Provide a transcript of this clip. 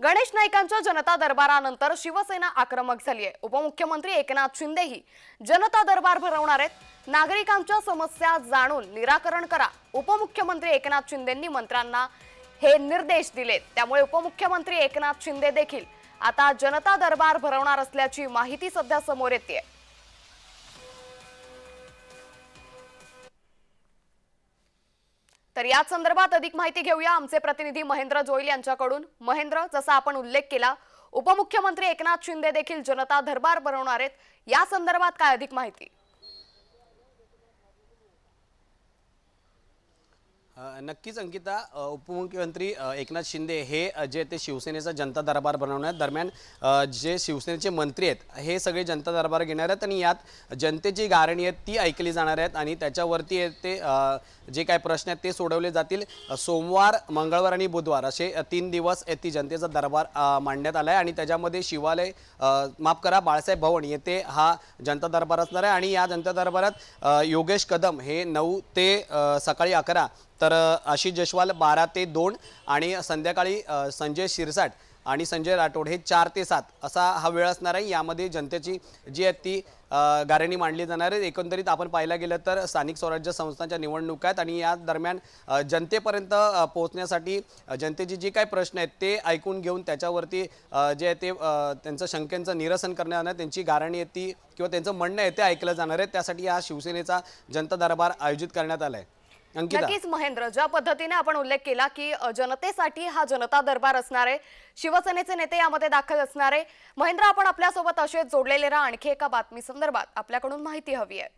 गणेश नाईकांच्या जनता दरबारानंतर शिवसेना आक्रमक झाली आहे उपमुख्यमंत्री एकनाथ शिंदेही जनता दरबार भरवणार आहेत. नागरिकांच्या समस्या जाणून निराकरण करा. उपमुख्यमंत्री एकनाथ शिंदेंनी मंत्र्यांना हे निर्देश दिले त्यामुळे उपमुख्यमंत्री एकनाथ शिंदे देखील आता जनता दरबार भरवणार असल्याची माहिती सध्या समोर येते तर याच संदर्भात अधिक माहिती घेऊया. आमचे प्रतिनिधी महेंद्र जोईल यांच्याकडून. महेंद्र जसा आपण उल्लेख केला उपमुख्यमंत्री एकनाथ शिंदे देखील जनता दरबार बनवणार आहेत. या संदर्भात काय अधिक माहिती? नक्कीच अंकिता. उपमुख्यमंत्री एकनाथ शिंदे हे जे ते शिवसेनेचा जनता दरबार बनवण्यात दरम्यान जे शिवसेनेचे मंत्री आहेत हे सगळे जनता दरबार घेणार आहेत आणि यात जनतेची गारणी आहेत ती ऐकली जाणार आहेत आणि त्याच्यावरती ते जे काय प्रश्न आहेत ते सोडवले जातील. सोमवार मंगळवार आणि बुधवार असे तीन दिवस ती जनतेचा दरबार मांडण्यात आला आहे आणि त्याच्यामध्ये शिवालय माफ करा बाळासाहेब भवन येथे हा जनता दरबार असणार आहे आणि या जनता दरबारात योगेश कदम हे नऊ ते सकाळी अकरा तर आशिष जयस्वाल बारा ते दोन आणि संध्याकाळी संजय शिरसाट आणि संजय राठोड हे चार ते सात असा हा वेळ असणार आहे. यामध्ये जनतेची जी आहे ती अ, मांडली जाणार आहे. एकंदरीत आपण पाहायला गेलं तर स्थानिक स्वराज्य संस्थांच्या निवडणुका आहेत आणि या दरम्यान जनतेपर्यंत पोहोचण्यासाठी जनतेची जी काही प्रश्न आहेत ते ऐकून घेऊन त्याच्यावरती जे आहे ते त्यांचं शंकेचं निरसन करण्यात येणार त्यांची गारणी आहे ती किंवा त्यांचं म्हणणं आहे ते ऐकलं जाणार आहे. त्यासाठी हा शिवसेनेचा जनता दरबार आयोजित करण्यात आला आहे. नक्कीच महेंद्र ज्या पद्धतीने आपण उल्लेख केला की जनतेसाठी हा जनता दरबार असणार आहे शिवसेनेचे नेते यामध्ये दाखल असणार आहे. महेंद्र आपण आपल्यासोबत असे जोडलेले राहा आणखी एका बातमी संदर्भात आपल्याकडून माहिती हवी आहे.